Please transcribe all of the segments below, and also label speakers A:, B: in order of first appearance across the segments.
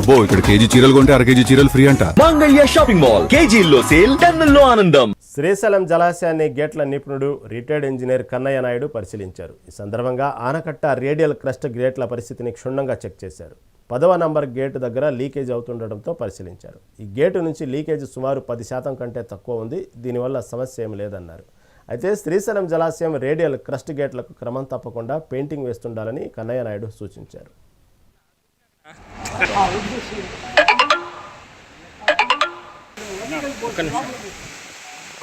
A: అబ్బో ఇక్కడ కేజీ చీరలు కొంటే అర కేజీ చీరలు ఫ్రీ అంట.
B: Mangalya shopping mall. కేజీల్లో సేల్ టన్నుల్లో ఆనందం.
C: శ్రీశైలం జలాశయాన్ని గేట్ల నిపుణుడు రిటైర్డ్ ఇంజనీర్ కన్నయ్య నాయుడు పరిశీలించారు. ఈ సందర్భంగా ఆనకట్ట రేడియల్ క్రస్ట్ గేట్ల పరిస్థితిని క్షుణ్ణంగా చెక్ చేశారు. పదవ నంబర్ గేటు దగ్గర లీకేజ్ అవుతుండటంతో పరిశీలించారు. ఈ గేటు నుంచి లీకేజ్ సుమారు పది శాతం కంటే తక్కువ ఉంది. దీనివల్ల సమస్య ఏం లేదన్నారు. అయితే శ్రీశైలం జలాశయం రేడియల్ క్రస్ట్ గేట్లకు క్రమం తప్పకుండా పెయింటింగ్ వేస్తుండాలని కన్నయ్య నాయుడు సూచించారు.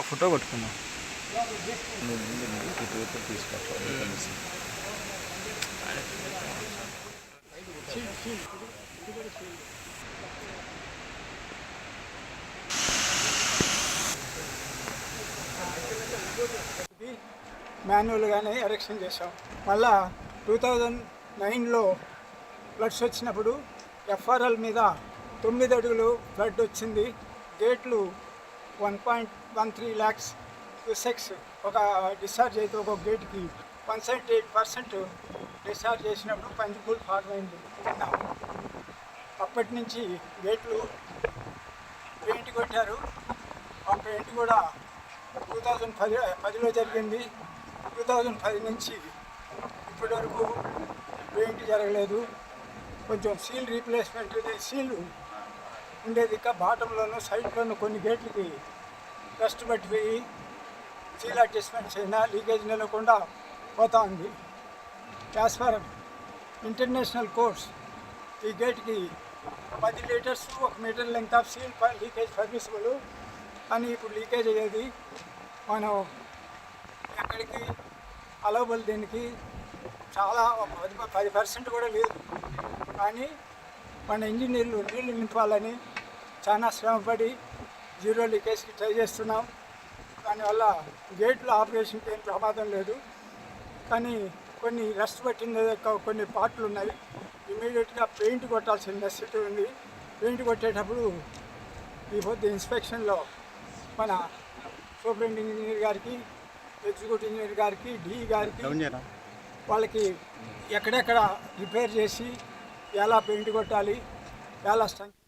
D: ఫోటో కొట్టుకున్నాం
E: మాన్యువల్గానే ఎరెక్షన్ చేసాం మళ్ళా టూ థౌజండ్ నైన్లో ఫ్లడ్స్ వచ్చినప్పుడు ఎఫ్ఆర్ఎల్ మీద తొమ్మిది అడుగులు ఫ్లడ్ వచ్చింది. గేట్లు one point one three lakhs secs ఒక డిశ్చార్జ్ అయితే ఒక గేట్కి one seventy eight percent discharge చేసినప్పుడు పంచిపూలు ఫార్మ్ అయింది. అప్పటి నుంచి గేట్లు పెయింట్ కొట్టారు. ఆ పెయింట్ కూడా టూ థౌజండ్ పది పదిలో జరిగింది. టూ థౌజండ్ పది నుంచి ఇప్పటి వరకు పెయింట్ జరగలేదు. కొంచెం సీల్ రీప్లేస్మెంట్ సీల్ ఉండేది ఇంకా బాటంలోనూ సైడ్లోనూ కొన్ని గేట్లకి డస్ట్ పట్టిపోయి సీల్ అడ్జస్ట్మెంట్స్ అయినా లీకేజ్ నిలవకుండా పోతా ఉంది యాజ్ ఫర్ ఇంటర్నేషనల్ కోర్స్ ఈ గేట్కి పది లీటర్స్ ఒక metre length of seal leakage permissible కానీ ఇప్పుడు లీకేజ్ అయ్యేది మనం ఎక్కడికి అలవబుల్ దీనికి చాలా పది పది పర్సెంట్ కూడా లేదు. కానీ మన ఇంజనీర్లు నీళ్ళు నింపాలని చాలా శ్రమపడి జీరో లీకేజ్కి ట్రై చేస్తున్నాం. దానివల్ల గేట్లు ఆపరేషన్కి ఏం ప్రమాదం లేదు. కానీ కొన్ని రెస్ట్ పట్టిన కొన్ని పార్ట్లు ఉన్నాయి. ఇమీడియట్గా పెయింట్ కొట్టాల్సిన నెసిటీ ఉంది. పెయింట్ కొట్టేటప్పుడు ఈ పొద్దు ఇన్స్పెక్షన్లో మన సూపరింట్ ఇంజనీర్ గారికి ఎగ్జిక్యూటివ్ ఇంజనీర్ గారికి డి గారికి వాళ్ళకి ఎక్కడెక్కడ రిపేర్ చేసి ఎలా పెయింట్ కొట్టాలి ఎలా సంఖ్య